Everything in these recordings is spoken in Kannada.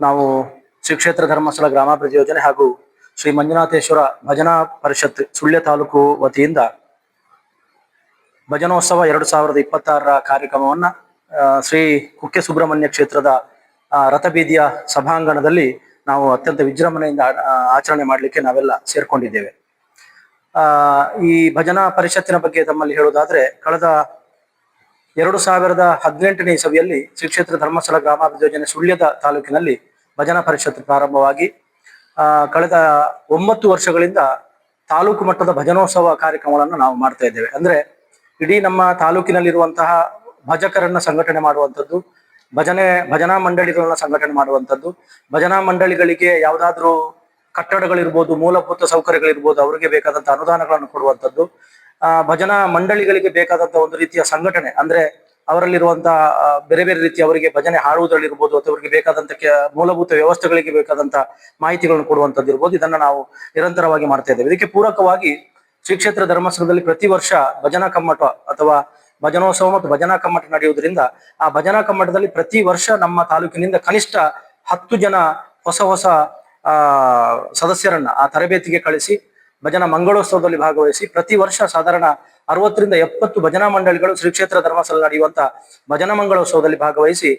ನಾವು ಶ್ರೀ ಕ್ಷೇತ್ರ ಧರ್ಮಸ್ಥಳ ಗ್ರಾಮಾಭಿವೃದ್ಧಿ ಯೋಜನೆ ಹಾಗೂ ಶ್ರೀ ಮಂಜುನಾಥೇಶ್ವರ ಭಜನಾ ಪರಿಷತ್ ಸುಳ್ಯ ತಾಲೂಕು ವತಿಯಿಂದ ಭಜನೋತ್ಸವ ಎರಡು ಸಾವಿರದ ಇಪ್ಪತ್ತಾರರ ಕಾರ್ಯಕ್ರಮವನ್ನ ಶ್ರೀ ಕುಕ್ಕೆ ಸುಬ್ರಹ್ಮಣ್ಯ ಕ್ಷೇತ್ರದ ರಥಬೀದಿಯ ಸಭಾಂಗಣದಲ್ಲಿ ನಾವು ಅತ್ಯಂತ ವಿಜೃಂಭಣೆಯಿಂದ ಆಚರಣೆ ಮಾಡಲಿಕ್ಕೆ ನಾವೆಲ್ಲ ಸೇರ್ಕೊಂಡಿದ್ದೇವೆ. ಈ ಭಜನಾ ಪರಿಷತ್ತಿನ ಬಗ್ಗೆ ತಮ್ಮಲ್ಲಿ ಹೇಳುವುದಾದ್ರೆ, ಕಳೆದ ಎರಡು ಸಾವಿರದ ಹದಿನೆಂಟನೇ ಇಸವಿಯಲ್ಲಿ ಶ್ರೀ ಕ್ಷೇತ್ರ ಧರ್ಮಸ್ಥಳ ಗ್ರಾಮಾಭಿವೃದ್ಧಿ ಯೋಜನೆ ಸುಳ್ಯದ ತಾಲೂಕಿನಲ್ಲಿ ಭಜನಾ ಪರಿಷತ್ ಪ್ರಾರಂಭವಾಗಿ ಕಳೆದ ಒಂಬತ್ತು ವರ್ಷಗಳಿಂದ ತಾಲೂಕು ಮಟ್ಟದ ಭಜನೋತ್ಸವ ಕಾರ್ಯಕ್ರಮಗಳನ್ನು ನಾವು ಮಾಡ್ತಾ ಇದ್ದೇವೆ. ಅಂದ್ರೆ ಇಡೀ ನಮ್ಮ ತಾಲೂಕಿನಲ್ಲಿರುವಂತಹ ಭಜಕರನ್ನ ಸಂಘಟನೆ ಮಾಡುವಂಥದ್ದು, ಭಜನೆ, ಭಜನಾ ಮಂಡಳಿಗಳನ್ನ ಸಂಘಟನೆ ಮಾಡುವಂಥದ್ದು, ಭಜನಾ ಮಂಡಳಿಗಳಿಗೆ ಯಾವುದಾದ್ರೂ ಕಟ್ಟಡಗಳಿರ್ಬೋದು, ಮೂಲಭೂತ ಸೌಕರ್ಯಗಳಿರ್ಬೋದು, ಅವರಿಗೆ ಬೇಕಾದಂತಹ ಅನುದಾನಗಳನ್ನು ಕೊಡುವಂಥದ್ದು ಭಜನಾ ಮಂಡಳಿಗಳಿಗೆ ಬೇಕಾದಂತಹ ಒಂದು ರೀತಿಯ ಸಂಘಟನೆ, ಅಂದ್ರೆ ಅವರಲ್ಲಿರುವಂತಹ ಬೇರೆ ಬೇರೆ ರೀತಿ ಅವರಿಗೆ ಭಜನೆ ಹಾಡುವುದರಲ್ಲಿರ್ಬೋದು ಅಥವಾ ಅವರಿಗೆ ಬೇಕಾದಂತ ಮೂಲಭೂತ ವ್ಯವಸ್ಥೆಗಳಿಗೆ ಬೇಕಾದಂತ ಮಾಹಿತಿಗಳನ್ನು ಕೊಡುವಂತದ್ದು ಇರ್ಬೋದು. ಇದನ್ನ ನಾವು ನಿರಂತರವಾಗಿ ಮಾಡ್ತಾ ಇದ್ದೇವೆ. ಇದಕ್ಕೆ ಪೂರಕವಾಗಿ ಶ್ರೀ ಕ್ಷೇತ್ರ ಧರ್ಮಸ್ಥಳದಲ್ಲಿ ಪ್ರತಿ ವರ್ಷ ಭಜನಾ ಕಮ್ಮಟ ಅಥವಾ ಭಜನೋತ್ಸವ ಮತ್ತು ಭಜನಾ ಕಮ್ಮಟ ನಡೆಯುವುದರಿಂದ ಆ ಭಜನಾ ಕಮ್ಮಟದಲ್ಲಿ ಪ್ರತಿ ವರ್ಷ ನಮ್ಮ ತಾಲೂಕಿನಿಂದ ಕನಿಷ್ಠ ಹತ್ತು ಜನ ಹೊಸ ಹೊಸ ಸದಸ್ಯರನ್ನ ಆ ತರಬೇತಿಗೆ ಕಳಿಸಿ, ಭಜನಾ ಮಂಗಳೋತ್ಸವದಲ್ಲಿ ಭಾಗವಹಿಸಿ ಪ್ರತಿ ವರ್ಷ ಸಾಧಾರಣ ಅರವತ್ತರಿಂದ ಎಪ್ಪತ್ತು ಭಜನಾ ಮಂಡಳಿಗಳು ಶ್ರೀ ಕ್ಷೇತ್ರ ಧರ್ಮಸ್ಥಳ ನಡೆಯುವಂತ ಭಜನಾ ಮಂಗಳೋತ್ಸವದಲ್ಲಿ ಭಾಗವಹಿಸಿ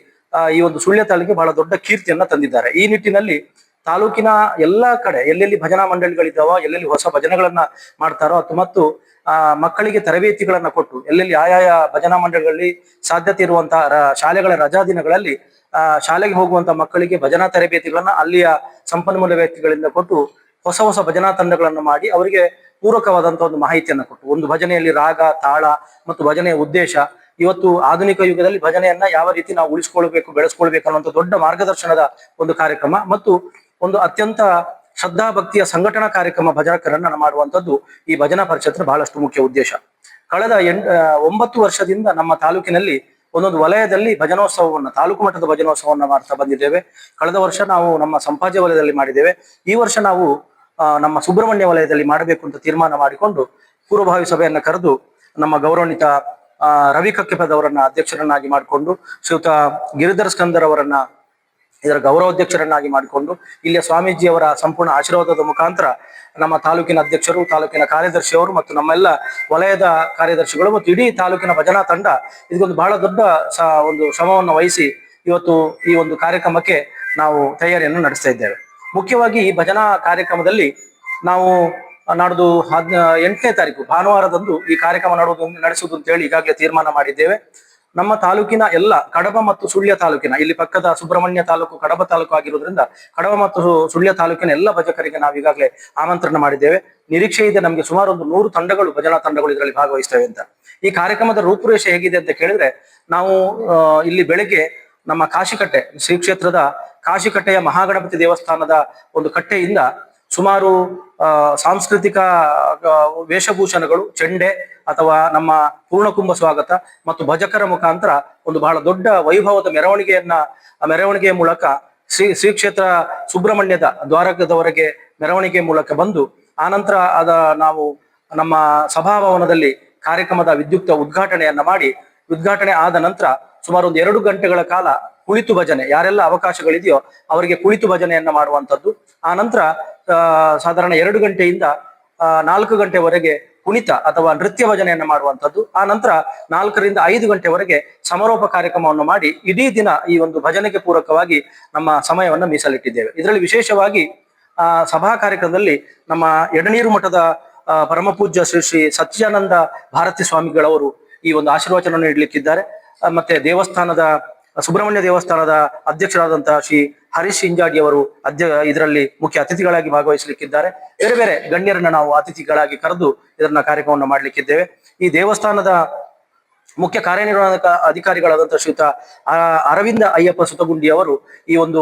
ಈ ಒಂದು ಸುಳ್ಯ ತಾಲೂಕಿಗೆ ಬಹಳ ದೊಡ್ಡ ಕೀರ್ತಿಯನ್ನ ತಂದಿದ್ದಾರೆ. ಈ ನಿಟ್ಟಿನಲ್ಲಿ ತಾಲೂಕಿನ ಎಲ್ಲಾ ಕಡೆ ಎಲ್ಲೆಲ್ಲಿ ಭಜನಾ ಮಂಡಳಿಗಳಿದ್ದಾವೋ, ಎಲ್ಲೆಲ್ಲಿ ಹೊಸ ಭಜನೆಗಳನ್ನ ಮಾಡ್ತಾರೋ ಅಥವಾ ಮತ್ತು, ಆ, ಮಕ್ಕಳಿಗೆ ತರಬೇತಿಗಳನ್ನ ಕೊಟ್ಟು, ಎಲ್ಲೆಲ್ಲಿ ಆಯಾಯ ಭಜನಾ ಮಂಡಳಿಗಳಲ್ಲಿ ಸಾಧ್ಯತೆ ಇರುವಂತಹ ಶಾಲೆಗಳ ರಜಾ ದಿನಗಳಲ್ಲಿ, ಆ, ಶಾಲೆಗೆ ಹೋಗುವಂತ ಮಕ್ಕಳಿಗೆ ಭಜನಾ ತರಬೇತಿಗಳನ್ನ ಅಲ್ಲಿಯ ಸಂಪನ್ಮೂಲ ವ್ಯಕ್ತಿಗಳಿಂದ ಕೊಟ್ಟು, ಹೊಸ ಹೊಸ ಭಜನಾ ತಂಡಗಳನ್ನು ಮಾಡಿ ಅವರಿಗೆ ಪೂರಕವಾದಂತಹ ಒಂದು ಮಾಹಿತಿಯನ್ನು ಕೊಟ್ಟು, ಒಂದು ಭಜನೆಯಲ್ಲಿ ರಾಗ, ತಾಳ ಮತ್ತು ಭಜನೆಯ ಉದ್ದೇಶ, ಇವತ್ತು ಆಧುನಿಕ ಯುಗದಲ್ಲಿ ಭಜನೆಯನ್ನ ಯಾವ ರೀತಿ ನಾವು ಉಳಿಸ್ಕೊಳ್ಬೇಕು, ಬೆಳೆಸ್ಕೊಳ್ಬೇಕು ಅನ್ನುವಂಥ ದೊಡ್ಡ ಮಾರ್ಗದರ್ಶನದ ಒಂದು ಕಾರ್ಯಕ್ರಮ ಮತ್ತು ಒಂದು ಅತ್ಯಂತ ಶ್ರದ್ಧಾ ಭಕ್ತಿಯ ಸಂಘಟನಾ ಕಾರ್ಯಕ್ರಮ ಭಜನಕರನ್ನ ಮಾಡುವಂಥದ್ದು ಈ ಭಜನಾ ಪರಿಷತ್ನ ಬಹಳಷ್ಟು ಮುಖ್ಯ ಉದ್ದೇಶ. ಕಳೆದ ಎಂಟ್ ಒಂಬತ್ತು ವರ್ಷದಿಂದ ನಮ್ಮ ತಾಲೂಕಿನಲ್ಲಿ ಒಂದೊಂದು ವಲಯದಲ್ಲಿ ಭಜನೋತ್ಸವವನ್ನು, ತಾಲೂಕು ಮಟ್ಟದ ಭಜನೋತ್ಸವವನ್ನು ಮಾಡ್ತಾ ಬಂದಿದ್ದೇವೆ. ಕಳೆದ ವರ್ಷ ನಾವು ನಮ್ಮ ಸಂಪಾಜೆ ವಲಯದಲ್ಲಿ ಮಾಡಿದ್ದೇವೆ. ಈ ವರ್ಷ ನಾವು ನಮ್ಮ ಸುಬ್ರಹ್ಮಣ್ಯ ವಲಯದಲ್ಲಿ ಮಾಡಬೇಕು ಅಂತ ತೀರ್ಮಾನ ಮಾಡಿಕೊಂಡು ಪೂರ್ವಭಾವಿ ಸಭೆಯನ್ನ ಕರೆದು ನಮ್ಮ ಗೌರವಾನ್ವಿತ ರವಿ ಕಕ್ಕೆಪದ್ ಅವರನ್ನ ಅಧ್ಯಕ್ಷರನ್ನಾಗಿ ಮಾಡಿಕೊಂಡು, ಶ್ರೀಯುತ ಗಿರಿಧರ್ ಸ್ಕಂದರ್ ಅವರನ್ನ, ಇದರ ಗೌರವಾಧ್ಯಕ್ಷರನ್ನಾಗಿ ಮಾಡಿಕೊಂಡು, ಇಲ್ಲಿಯ ಸ್ವಾಮೀಜಿಯವರ ಸಂಪೂರ್ಣ ಆಶೀರ್ವಾದದ ಮುಖಾಂತರ ನಮ್ಮ ತಾಲೂಕಿನ ಅಧ್ಯಕ್ಷರು, ತಾಲೂಕಿನ ಕಾರ್ಯದರ್ಶಿಯವರು ಮತ್ತು ನಮ್ಮೆಲ್ಲ ವಲಯದ ಕಾರ್ಯದರ್ಶಿಗಳು ಮತ್ತು ಇಡೀ ತಾಲೂಕಿನ ಭಜನಾ ತಂಡ ಇದಕ್ಕೊಂದು ಬಹಳ ದೊಡ್ಡ ಒಂದು ಶ್ರಮವನ್ನು ವಹಿಸಿ ಇವತ್ತು ಈ ಒಂದು ಕಾರ್ಯಕ್ರಮಕ್ಕೆ ನಾವು ತಯಾರಿಯನ್ನು ನಡೆಸ್ತಾ ಇದ್ದೇವೆ. ಮುಖ್ಯವಾಗಿ ಈ ಭಜನಾ ಕಾರ್ಯಕ್ರಮದಲ್ಲಿ ನಾವು ನಾಡ್ದು ಹದ್ ಎಂಟನೇ ತಾರೀಕು, ಭಾನುವಾರದಂದು ಈ ಕಾರ್ಯಕ್ರಮ ನಡೆದು ನಡೆಸುವುದು ಅಂತ ಹೇಳಿ ಈಗಾಗಲೇ ತೀರ್ಮಾನ ಮಾಡಿದ್ದೇವೆ. ನಮ್ಮ ತಾಲೂಕಿನ ಎಲ್ಲ ಕಡಬ ಮತ್ತು ಸುಳ್ಯ ತಾಲೂಕಿನ, ಇಲ್ಲಿ ಪಕ್ಕದ ಸುಬ್ರಹ್ಮಣ್ಯ ತಾಲೂಕು, ಕಡಬ ತಾಲೂಕು ಆಗಿರುವುದರಿಂದ ಕಡಬ ಮತ್ತು ಸುಳ್ಯ ತಾಲೂಕಿನ ಎಲ್ಲ ಭಜಕರಿಗೆ ನಾವು ಈಗಾಗಲೇ ಆಮಂತ್ರಣ ಮಾಡಿದ್ದೇವೆ. ನಿರೀಕ್ಷೆ ಇದೆ ನಮಗೆ ಸುಮಾರು ಒಂದು ನೂರು ತಂಡಗಳು, ಭಜನಾ ತಂಡಗಳು ಇದರಲ್ಲಿ ಭಾಗವಹಿಸ್ತವೆ ಅಂತ. ಈ ಕಾರ್ಯಕ್ರಮದ ರೂಪುರೇಷೆ ಹೇಗಿದೆ ಅಂತ ಕೇಳಿದ್ರೆ ನಾವು ಇಲ್ಲಿ ಬೆಳಗ್ಗೆ ನಮ್ಮ ಕಾಶಿಕಟ್ಟೆ ಶ್ರೀ ಕ್ಷೇತ್ರದ ಕಾಶಿಕಟ್ಟೆಯ ಮಹಾಗಣಪತಿ ದೇವಸ್ಥಾನದ ಒಂದು ಕಟ್ಟೆಯಿಂದ ಸುಮಾರು ಸಾಂಸ್ಕೃತಿಕ ವೇಷಭೂಷಣಗಳು, ಚೆಂಡೆ ಅಥವಾ ನಮ್ಮ ಪೂರ್ಣಕುಂಭ ಸ್ವಾಗತ ಮತ್ತು ಭಜಕರ ಮುಖಾಂತರ ಒಂದು ಬಹಳ ದೊಡ್ಡ ವೈಭವದ ಮೆರವಣಿಗೆಯನ್ನ ಮೆರವಣಿಗೆಯ ಮೂಲಕ ಶ್ರೀ ಶ್ರೀ ಕ್ಷೇತ್ರ ಸುಬ್ರಹ್ಮಣ್ಯದ ದ್ವಾರಕದವರೆಗೆ ಮೆರವಣಿಗೆ ಮೂಲಕ ಬಂದು ಆನಂತರ ಅದ ನಾವು ನಮ್ಮ ಸಭಾಭವನದಲ್ಲಿ ಕಾರ್ಯಕ್ರಮದ ವಿದ್ಯುಕ್ತ ಉದ್ಘಾಟನೆಯನ್ನ ಮಾಡಿ, ಉದ್ಘಾಟನೆ ಆದ ನಂತರ ಸುಮಾರು ಒಂದು ಎರಡು ಗಂಟೆಗಳ ಕಾಲ ಕುಳಿತು ಭಜನೆ, ಯಾರೆಲ್ಲ ಅವಕಾಶಗಳಿದೆಯೋ ಅವರಿಗೆ ಕುಳಿತು ಭಜನೆಯನ್ನ ಮಾಡುವಂಥದ್ದು. ಆ ನಂತರ ಸಾಧಾರಣ ಎರಡು ಗಂಟೆಯಿಂದ ನಾಲ್ಕು ಗಂಟೆವರೆಗೆ ಕುಣಿತ ಅಥವಾ ನೃತ್ಯ ಭಜನೆಯನ್ನು ಮಾಡುವಂಥದ್ದು. ಆ ನಂತರ ನಾಲ್ಕರಿಂದ ಐದು ಗಂಟೆವರೆಗೆ ಸಮಾರೋಪ ಕಾರ್ಯಕ್ರಮವನ್ನು ಮಾಡಿ ಇಡೀ ದಿನ ಈ ಒಂದು ಭಜನೆಗೆ ಪೂರಕವಾಗಿ ನಮ್ಮ ಸಮಯವನ್ನು ಮೀಸಲಿಟ್ಟಿದ್ದೇವೆ. ಇದರಲ್ಲಿ ವಿಶೇಷವಾಗಿ, ಆ, ಸಭಾ ಕಾರ್ಯಕ್ರಮದಲ್ಲಿ ನಮ್ಮ ಎಡನೀರು ಮಠದ ಪರಮಪೂಜ್ಯ ಶ್ರೀ ಶ್ರೀ ಸತ್ಯಾನಂದ ಭಾರತಿ ಸ್ವಾಮಿಗಳವರು ಈ ಒಂದು ಆಶೀರ್ವಚನವನ್ನು ನೀಡಲಿಕ್ಕಿದ್ದಾರೆ. ಮತ್ತೆ ದೇವಸ್ಥಾನದ ಸುಬ್ರಹ್ಮಣ್ಯ ದೇವಸ್ಥಾನದ ಅಧ್ಯಕ್ಷರಾದಂತಹ ಶ್ರೀ ಹರೀಶ್ ಹಿಂಜಾಡಿ ಅವರು ಅಧ್ಯ, ಇದರಲ್ಲಿ ಮುಖ್ಯ ಅತಿಥಿಗಳಾಗಿ ಭಾಗವಹಿಸಲಿಕ್ಕಿದ್ದಾರೆ. ಬೇರೆ ಬೇರೆ ಗಣ್ಯರನ್ನ ನಾವು ಅತಿಥಿಗಳಾಗಿ ಕರೆದು ಇದನ್ನ ಕಾರ್ಯಕ್ರಮವನ್ನು ಮಾಡಲಿಕ್ಕಿದ್ದೇವೆ. ಈ ದೇವಸ್ಥಾನದ ಮುಖ್ಯ ಕಾರ್ಯನಿರ್ವಾಹಕ ಅಧಿಕಾರಿಗಳಾದಂತಹ ಶ್ರೀಯುತ ಅರವಿಂದ ಅಯ್ಯಪ್ಪ ಸುತಗುಂಡಿ ಅವರು ಈ ಒಂದು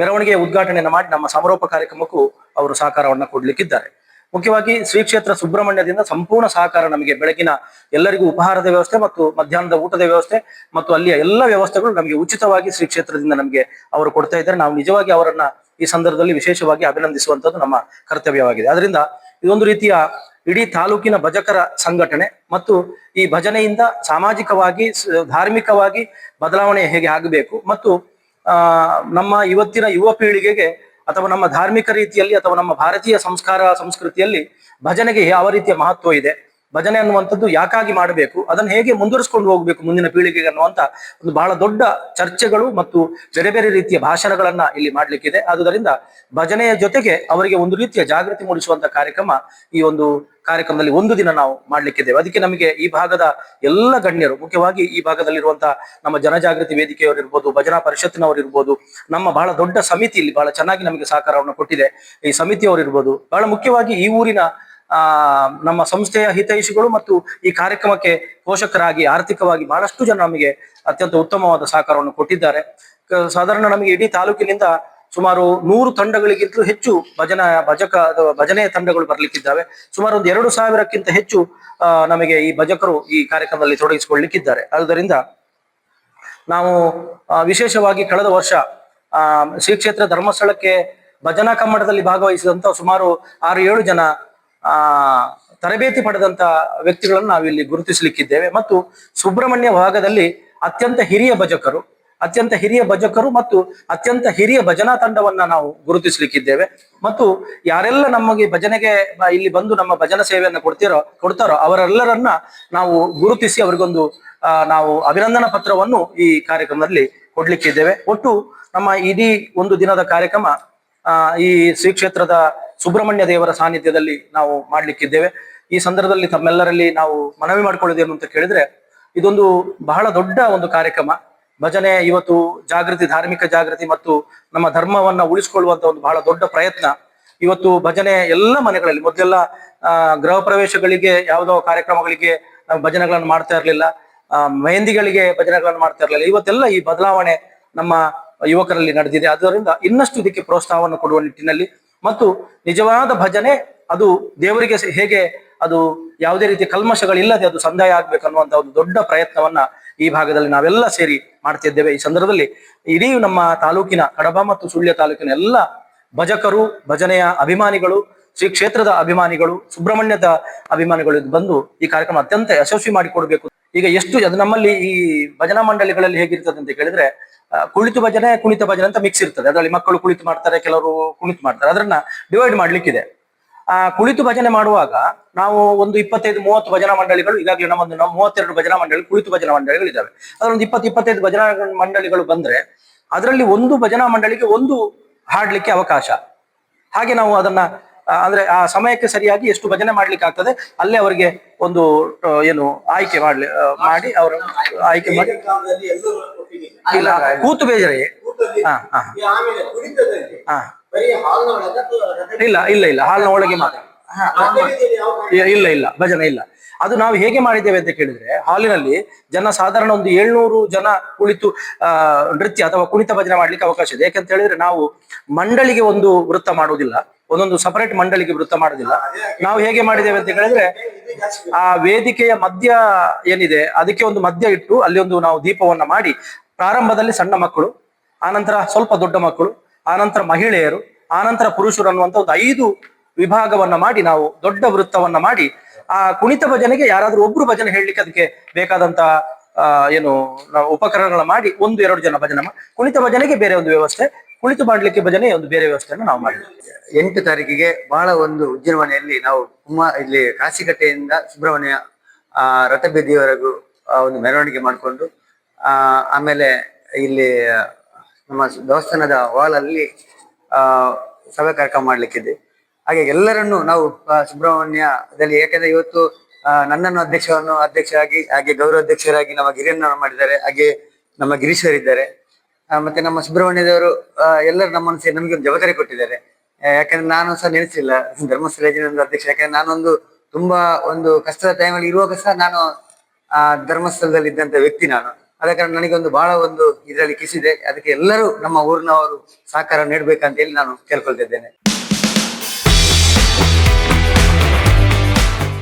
ಮೆರವಣಿಗೆಯ ಉದ್ಘಾಟನೆಯನ್ನು ಮಾಡಿ ನಮ್ಮ ಸಮಾರೋಪ ಕಾರ್ಯಕ್ರಮಕ್ಕೂ ಅವರು ಸಹಕಾರವನ್ನು ಕೊಡ್ಲಿಕ್ಕಿದ್ದಾರೆ. ಮುಖ್ಯವಾಗಿ ಶ್ರೀ ಕ್ಷೇತ್ರ ಸುಬ್ರಹ್ಮಣ್ಯದಿಂದ ಸಂಪೂರ್ಣ ಸಹಕಾರ ನಮಗೆ ಬೆಳಗಿನ ಎಲ್ಲರಿಗೂ ಉಪಹಾರದ ವ್ಯವಸ್ಥೆ ಮತ್ತು ಮಧ್ಯಾಹ್ನದ ಊಟದ ವ್ಯವಸ್ಥೆ ಮತ್ತು ಅಲ್ಲಿಯ ಎಲ್ಲ ವ್ಯವಸ್ಥೆಗಳು ನಮಗೆ ಉಚಿತವಾಗಿ ಶ್ರೀ ಕ್ಷೇತ್ರದಿಂದ ನಮಗೆ ಅವರು ಕೊಡ್ತಾ ಇದ್ದಾರೆ. ನಾವು ನಿಜವಾಗಿ ಅವರನ್ನ ಈ ಸಂದರ್ಭದಲ್ಲಿ ವಿಶೇಷವಾಗಿ ಅಭಿನಂದಿಸುವಂತದ್ದು ನಮ್ಮ ಕರ್ತವ್ಯವಾಗಿದೆ. ಅದರಿಂದ ಇದೊಂದು ರೀತಿಯ ಇಡೀ ತಾಲೂಕಿನ ಭಜಕರ ಸಂಘಟನೆ ಮತ್ತು ಈ ಭಜನೆಯಿಂದ ಸಾಮಾಜಿಕವಾಗಿ ಧಾರ್ಮಿಕವಾಗಿ ಬದಲಾವಣೆ ಹೇಗೆ ಆಗಬೇಕು ಮತ್ತು ನಮ್ಮ ಇವತ್ತಿನ ಯುವ ಪೀಳಿಗೆಗೆ ಅಥವಾ ನಮ್ಮ ಧಾರ್ಮಿಕ ರೀತಿಯಲ್ಲಿ ಅಥವಾ ನಮ್ಮ ಭಾರತೀಯ ಸಂಸ್ಕಾರ ಸಂಸ್ಕೃತಿಯಲ್ಲಿ ಭಜನೆಗೆ ಯಾವ ರೀತಿಯ ಮಹತ್ವ ಇದೆ? ಭಜನೆ ಅನ್ನುವಂಥದ್ದು ಯಾಕಾಗಿ ಮಾಡಬೇಕು, ಅದನ್ನು ಹೇಗೆ ಮುಂದುವರಿಸ್ಕೊಂಡು ಹೋಗಬೇಕು ಮುಂದಿನ ಪೀಳಿಗೆಗೆ ಅನ್ನುವಂಥ ಒಂದು ಬಹಳ ದೊಡ್ಡ ಚರ್ಚೆಗಳು ಮತ್ತು ಬೇರೆ ಬೇರೆ ರೀತಿಯ ಭಾಷಣಗಳನ್ನ ಇಲ್ಲಿ ಮಾಡಲಿಕ್ಕಿದೆ. ಆದುದರಿಂದ ಭಜನೆಯ ಜೊತೆಗೆ ಅವರಿಗೆ ಒಂದು ರೀತಿಯ ಜಾಗೃತಿ ಮೂಡಿಸುವಂತ ಕಾರ್ಯಕ್ರಮ ಈ ಒಂದು ಕಾರ್ಯಕ್ರಮದಲ್ಲಿ ಒಂದು ದಿನ ನಾವು ಮಾಡ್ಲಿಕ್ಕಿದ್ದೇವೆ. ಅದಕ್ಕೆ ನಮಗೆ ಈ ಭಾಗದ ಎಲ್ಲ ಗಣ್ಯರು, ಮುಖ್ಯವಾಗಿ ಈ ಭಾಗದಲ್ಲಿರುವಂತಹ ನಮ್ಮ ಜನಜಾಗೃತಿ ವೇದಿಕೆಯವರು ಇರ್ಬೋದು ಭಜನಾ ಪರಿಷತ್ತಿನವರು ಇರ್ಬೋದು ನಮ್ಮ ಬಹಳ ದೊಡ್ಡ ಸಮಿತಿ ಇಲ್ಲಿ ಬಹಳ ಚೆನ್ನಾಗಿ ನಮಗೆ ಸಹಕಾರವನ್ನು ಕೊಟ್ಟಿದೆ. ಈ ಸಮಿತಿಯವರು ಇರ್ಬೋದು ಬಹಳ ಮುಖ್ಯವಾಗಿ ಈ ಊರಿನ ಆ ನಮ್ಮ ಸಂಸ್ಥೆಯ ಹಿತೈಷಿಗಳು ಮತ್ತು ಈ ಕಾರ್ಯಕ್ರಮಕ್ಕೆ ಪೋಷಕರಾಗಿ ಆರ್ಥಿಕವಾಗಿ ಬಹಳಷ್ಟು ಜನ ನಮಗೆ ಅತ್ಯಂತ ಉತ್ತಮವಾದ ಸಹಕಾರವನ್ನು ಕೊಟ್ಟಿದ್ದಾರೆ. ಸಾಧಾರಣ ನಮಗೆ ಇಡೀ ತಾಲೂಕಿನಿಂದ ಸುಮಾರು ನೂರು ತಂಡಗಳಿಗಿಂತಲೂ ಹೆಚ್ಚು ಭಜನ ಭಜಕ ಭಜನೆಯ ತಂಡಗಳು ಬರ್ಲಿಕ್ಕಿದ್ದಾವೆ. ಸುಮಾರು ಒಂದು ಎರಡು ಸಾವಿರಕ್ಕಿಂತ ಹೆಚ್ಚು ನಮಗೆ ಈ ಭಜಕರು ಈ ಕಾರ್ಯಕ್ರಮದಲ್ಲಿ ತೊಡಗಿಸಿಕೊಳ್ಳಲಿಕ್ಕಿದ್ದಾರೆ. ಆದ್ದರಿಂದ ನಾವು ವಿಶೇಷವಾಗಿ ಕಳೆದ ವರ್ಷ ಆ, ಶ್ರೀ ಕ್ಷೇತ್ರ ಧರ್ಮಸ್ಥಳಕ್ಕೆ ಭಜನಾ ಕಮ್ಮಟದಲ್ಲಿ ಭಾಗವಹಿಸಿದಂತ ಸುಮಾರು ಆರು ಏಳು ಜನ ಆ, ತರಬೇತಿ ಪಡೆದಂತ ವ್ಯಕ್ತಿಗಳನ್ನು ನಾವಿಲ್ಲಿ ಗುರುತಿಸಲಿಕ್ಕಿದ್ದೇವೆ. ಮತ್ತು ಸುಬ್ರಹ್ಮಣ್ಯ ಭಾಗದಲ್ಲಿ ಅತ್ಯಂತ ಹಿರಿಯ ಭಜಕರು, ಅತ್ಯಂತ ಹಿರಿಯ ಭಜಕರು ಮತ್ತು ಅತ್ಯಂತ ಹಿರಿಯ ಭಜನಾ ತಂಡವನ್ನ ನಾವು ಗುರುತಿಸಲಿಕ್ಕಿದ್ದೇವೆ. ಮತ್ತು ಯಾರೆಲ್ಲ ನಮಗೆ ಭಜನೆಗೆ ಇಲ್ಲಿ ಬಂದು ನಮ್ಮ ಭಜನಾ ಸೇವೆಯನ್ನು ಕೊಡ್ತಿರೋ, ಕೊಡ್ತಾರೋ ಅವರೆಲ್ಲರನ್ನ ನಾವು ಗುರುತಿಸಿ ಅವರಿಗೊಂದು ನಾವು ಅಭಿನಂದನಾ ಪತ್ರವನ್ನು ಈ ಕಾರ್ಯಕ್ರಮದಲ್ಲಿ ಕೊಡ್ಲಿಕ್ಕಿದ್ದೇವೆ. ಒಟ್ಟು ನಮ್ಮ ಇಡೀ ಒಂದು ದಿನದ ಕಾರ್ಯಕ್ರಮ ಈ ಶ್ರೀ ಕ್ಷೇತ್ರದ ಸುಬ್ರಹ್ಮಣ್ಯ ದೇವರ ಸಾನ್ನಿಧ್ಯದಲ್ಲಿ ನಾವು ಮಾಡ್ಲಿಕ್ಕಿದ್ದೇವೆ. ಈ ಸಂದರ್ಭದಲ್ಲಿ ತಮ್ಮೆಲ್ಲರಲ್ಲಿ ನಾವು ಮನವಿ ಮಾಡ್ಕೊಳ್ಳೋದೇನು ಅಂತ ಕೇಳಿದ್ರೆ, ಇದೊಂದು ಬಹಳ ದೊಡ್ಡ ಒಂದು ಕಾರ್ಯಕ್ರಮ. ಭಜನೆ, ಇವತ್ತು ಜಾಗೃತಿ, ಧಾರ್ಮಿಕ ಜಾಗೃತಿ ಮತ್ತು ನಮ್ಮ ಧರ್ಮವನ್ನ ಉಳಿಸಿಕೊಳ್ಳುವಂತ ಒಂದು ಬಹಳ ದೊಡ್ಡ ಪ್ರಯತ್ನ. ಇವತ್ತು ಭಜನೆ ಎಲ್ಲ ಮನೆಗಳಲ್ಲಿ, ಮೊದಲೆಲ್ಲ ಗೃಹ ಪ್ರವೇಶಗಳಿಗೆ ಯಾವುದೋ ಕಾರ್ಯಕ್ರಮಗಳಿಗೆ ನಾವು ಭಜನೆಗಳನ್ನು ಮಾಡ್ತಾ ಇರಲಿಲ್ಲ. ಮೆಹಂದಿಗಳಿಗೆ ಭಜನೆಗಳನ್ನು ಮಾಡ್ತಾ ಇರಲಿಲ್ಲ. ಇವತ್ತೆಲ್ಲ ಈ ಬದಲಾವಣೆ ನಮ್ಮ ಯುವಕರಲ್ಲಿ ನಡೆದಿದೆ. ಆದ್ದರಿಂದ ಇನ್ನಷ್ಟು ಇದಕ್ಕೆ ಪ್ರೋತ್ಸಾಹವನ್ನು ಕೊಡುವ ನಿಟ್ಟಿನಲ್ಲಿ ಮತ್ತು ನಿಜವಾದ ಭಜನೆ, ಅದು ದೇವರಿಗೆ ಹೇಗೆ ಅದು ಯಾವುದೇ ರೀತಿಯ ಕಲ್ಮಶಗಳಿಲ್ಲದೆ ಅದು ಸಂದಾಯ ಆಗ್ಬೇಕು ಅನ್ನುವಂತ ಒಂದು ದೊಡ್ಡ ಪ್ರಯತ್ನವನ್ನ ಈ ಭಾಗದಲ್ಲಿ ನಾವೆಲ್ಲ ಸೇರಿ ಮಾಡ್ತಿದ್ದೇವೆ. ಈ ಸಂದರ್ಭದಲ್ಲಿ ಇಡೀ ನಮ್ಮ ತಾಲೂಕಿನ ಕಡಬ ಮತ್ತು ಸುಳ್ಯ ತಾಲೂಕಿನ ಎಲ್ಲ ಭಜಕರು, ಭಜನೆಯ ಅಭಿಮಾನಿಗಳು ಶ್ರೀ ಕ್ಷೇತ್ರದ ಅಭಿಮಾನಿಗಳು, ಸುಬ್ರಹ್ಮಣ್ಯದ ಅಭಿಮಾನಿಗಳು ಬಂದು ಈ ಕಾರ್ಯಕ್ರಮ ಅತ್ಯಂತ ಯಶಸ್ವಿ ಮಾಡಿಕೊಡ್ಬೇಕು. ಈಗ ಎಷ್ಟು ಅದು ನಮ್ಮಲ್ಲಿ ಈ ಭಜನಾ ಮಂಡಳಿಗಳಲ್ಲಿ ಹೇಗಿರ್ತದೆ ಅಂತ ಕೇಳಿದ್ರೆ ಆ, ಕುಳಿತು ಭಜನೆ ಕುಣಿತ ಭಜನೆ ಅಂತ ಮಿಕ್ಸ್ ಇರ್ತದೆ. ಅದರಲ್ಲಿ ಮಕ್ಕಳು ಕುಳಿತು ಮಾಡ್ತಾರೆ ಕೆಲವರು ಕುಣಿತು ಮಾಡ್ತಾರೆ. ಅದನ್ನ ಡಿವೈಡ್ ಮಾಡ್ಲಿಕ್ಕಿದೆ. ಆ ಕುಳಿತು ಭಜನೆ ಮಾಡುವಾಗ ನಾವು ಒಂದು ಇಪ್ಪತ್ತೈದು ಮೂವತ್ತು ಭಜನಾ ಮಂಡಳಿಗಳು ಈಗಾಗಲೇ ನಮ್ಮೊಂದು ನಾವು ಮೂವತ್ತೆರಡು ಭಜನಾ ಮಂಡಳಿ ಕುಳಿತು ಭಜನಾ ಮಂಡಳಿಗಳು ಇದಾವೆ. ಅದರೊಂದು ಇಪ್ಪತ್ತು ಇಪ್ಪತ್ತೈದು ಭಜನಾ ಮಂಡಳಿಗಳು ಬಂದ್ರೆ ಅದರಲ್ಲಿ ಒಂದು ಭಜನಾ ಮಂಡಳಿಗೆ ಒಂದು ಹಾಡ್ಲಿಕ್ಕೆ ಅವಕಾಶ. ಹಾಗೆ ನಾವು ಅದನ್ನ ಅಂದ್ರೆ ಆ ಸಮಯಕ್ಕೆ ಸರಿಯಾಗಿ ಎಷ್ಟು ಭಜನೆ ಮಾಡ್ಲಿಕ್ಕೆ ಆಗ್ತದೆ ಅಲ್ಲೇ ಅವರಿಗೆ ಒಂದು ಏನು ಆಯ್ಕೆ ಮಾಡ್ಲಿ ಮಾಡಿ ಅವರ ಆಯ್ಕೆ ಮಾಡಿ. ಇಲ್ಲ, ಕೂತು ಬೇಜರೇ? ಇಲ್ಲ ಇಲ್ಲ ಇಲ್ಲ, ಹಾಲಿನ ಒಳಗೆ ಮಾತ್ರ. ಇಲ್ಲ ಇಲ್ಲ, ಭಜನೆ ಇಲ್ಲ. ಅದು ನಾವು ಹೇಗೆ ಮಾಡಿದ್ದೇವೆ ಅಂತ ಕೇಳಿದ್ರೆ ಹಾಲಿನಲ್ಲಿ ಜನ ಸಾಧಾರಣ ಒಂದು ಏಳ್ನೂರು ಜನ ಕುಳಿತು ನೃತ್ಯ ಅಥವಾ ಕುಣಿತ ಭಜನೆ ಮಾಡ್ಲಿಕ್ಕೆ ಅವಕಾಶ ಇದೆ. ಯಾಕಂತ ಹೇಳಿದ್ರೆ ನಾವು ಮಂಡಳಿಗೆ ಒಂದು ವೃತ್ತ ಮಾಡುವುದಿಲ್ಲ. ಒಂದೊಂದು ಸಪರೇಟ್ ಮಂಡಳಿಗೆ ವೃತ್ತ ಮಾಡುದಿಲ್ಲ ನಾವು ಹೇಗೆ ಮಾಡಿದ್ದೇವೆ ಅಂತ ಹೇಳಿದ್ರೆ ಆ ವೇದಿಕೆಯ ಮಧ್ಯ ಏನಿದೆ, ಅದಕ್ಕೆ ಒಂದು ಮಧ್ಯ ಇಟ್ಟು ಅಲ್ಲಿ ಒಂದು ನಾವು ದೀಪವನ್ನ ಮಾಡಿ, ಪ್ರಾರಂಭದಲ್ಲಿ ಸಣ್ಣ ಮಕ್ಕಳು, ಆನಂತರ ಸ್ವಲ್ಪ ದೊಡ್ಡ ಮಕ್ಕಳು, ಆನಂತರ ಮಹಿಳೆಯರು, ಆನಂತರ ಪುರುಷರು ಅನ್ನುವಂತ ಒಂದು ಐದು ವಿಭಾಗವನ್ನ ಮಾಡಿ ನಾವು ದೊಡ್ಡ ವೃತ್ತವನ್ನ ಮಾಡಿ ಆ ಕುಣಿತ ಭಜನೆಗೆ ಯಾರಾದ್ರೂ ಒಬ್ರು ಭಜನೆ ಹೇಳಲಿಕ್ಕೆ ಅದಕ್ಕೆ ಬೇಕಾದಂತ ಏನು ನಾವು ಉಪಕರಣಗಳ ಮಾಡಿ ಒಂದು, ಎರಡು ಜನ ಭಜನೆ ಕುಣಿತ ಭಜನೆಗೆ ಬೇರೆ ಒಂದು ವ್ಯವಸ್ಥೆ, ಕುಳಿತು ಮಾಡ್ಲಿಕ್ಕೆ ಭಜನೆ ಒಂದು ಬೇರೆ ವ್ಯವಸ್ಥೆಯನ್ನು ನಾವು ಮಾಡಿದ್ವಿ. ಎಂಟು ತಾರೀಕಿಗೆ ಬಹಳ ಒಂದು ವಿಜೃಂಭಣೆಯಲ್ಲಿ ನಾವು ಇಲ್ಲಿ ಕಾಸಿಕಟ್ಟೆಯಿಂದ ಸುಬ್ರಹ್ಮಣ್ಯ, ಆ, ರಥಬೀದಿಯವರೆಗೂ ಒಂದು ಮೆರವಣಿಗೆ ಮಾಡಿಕೊಂಡು, ಆ, ಆಮೇಲೆ ಇಲ್ಲಿ ನಮ್ಮ ದೇವಸ್ಥಾನದ ಹಾಲಲ್ಲಿ ಆ, ಸಭೆ ಕಾರ್ಯಕ್ರಮ ಮಾಡ್ಲಿಕ್ಕಿದೆ ಹಾಗೆ ಎಲ್ಲರನ್ನು ನಾವು ಸುಬ್ರಹ್ಮಣ್ಯದಲ್ಲಿ ಯಾಕಂದ್ರೆ ಇವತ್ತು ನನ್ನನ್ನು ಅಧ್ಯಕ್ಷವನ್ನು ಅಧ್ಯಕ್ಷರಾಗಿ, ಹಾಗೆ ಗೌರವ ಅಧ್ಯಕ್ಷರಾಗಿ ನಮ್ಮ ಗಿರಿಯನ್ನ ಮಾಡಿದ್ದಾರೆ. ಹಾಗೆ ನಮ್ಮ ಗಿರೀಶ್ವರ್ ಇದ್ದಾರೆ ಮತ್ತೆ ನಮ್ಮ ಸುಬ್ರಹ್ಮಣ್ಯದವರು ಎಲ್ಲರೂ ನಮ್ಮನ್ನು ಸೇರಿ ನಮಗೆ ಒಂದು ಜವಾಬ್ದಾರಿ ಕೊಟ್ಟಿದ್ದಾರೆ. ಯಾಕಂದ್ರೆ ನಾನು ಸಹ ನೆನೆಸಿಲ್ಲ. ಧರ್ಮಸ್ಥಳ ಒಂದು ಅಧ್ಯಕ್ಷ. ಯಾಕಂದ್ರೆ ನಾನೊಂದು ತುಂಬಾ ಒಂದು ಕಷ್ಟದ ಟೈಮಲ್ಲಿ ಇರುವಾಗ ಸಹ ನಾನು, ಆ, ಧರ್ಮಸ್ಥಳದಲ್ಲಿ ಇದ್ದಂತ ವ್ಯಕ್ತಿ ನಾನು. ಅದಕ್ಕೆ ಕಾರಣ ನನಗೊಂದು ಬಹಳ ಒಂದು ಇದರಲ್ಲಿ ಕಿಸಿದೆ. ಅದಕ್ಕೆ ಎಲ್ಲರೂ ನಮ್ಮ ಊರಿನವರು ಸಹಕಾರ ನೀಡಬೇಕಂತ ಹೇಳಿ ನಾನು ಕೇಳ್ಕೊಳ್ತಿದ್ದೇನೆ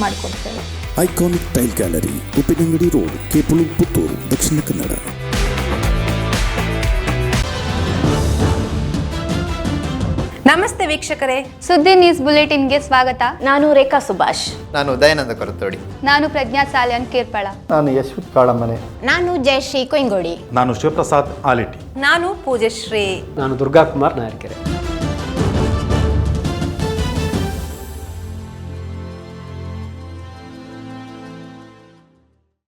ಮಾಡಿಕೊಡ್ತೇವೆ. Iconic tile gallery Uppinangady road Kepalu Puttur Dakshina Kannada ನಮಸ್ತೆ ವೀಕ್ಷಕರೇ ಸುದ್ದಿ ನ್ಯೂಸ್ ಬುಲೆಟಿನ್ಗೆ ಸ್ವಾಗತ. ನಾನು ರೇಖಾ ಸುಭಾಷ್. ನಾನು ದಯಾನಂದ ಕೊರತೋಡಿ. ನಾನು ಪ್ರಜ್ಞಾ ಸಾಲ್ಯನ್ ಕೀರ್ಪಳ. ನಾನು ಯಶವಂತ್ ಕಾಳಮನೆ ನಾನು ಜಯಶ್ರೀ ಕೊಯ್ಂಗೋಡಿ. ನಾನು ಶಿವಪ್ರಸಾದ್ ಆಲಿಟಿ. ನಾನು ಪೂಜಶ್ರೀ. ನಾನು ದುರ್ಗಾ ಕುಮಾರ್ ನಾಯರ್ಕೆರೆ.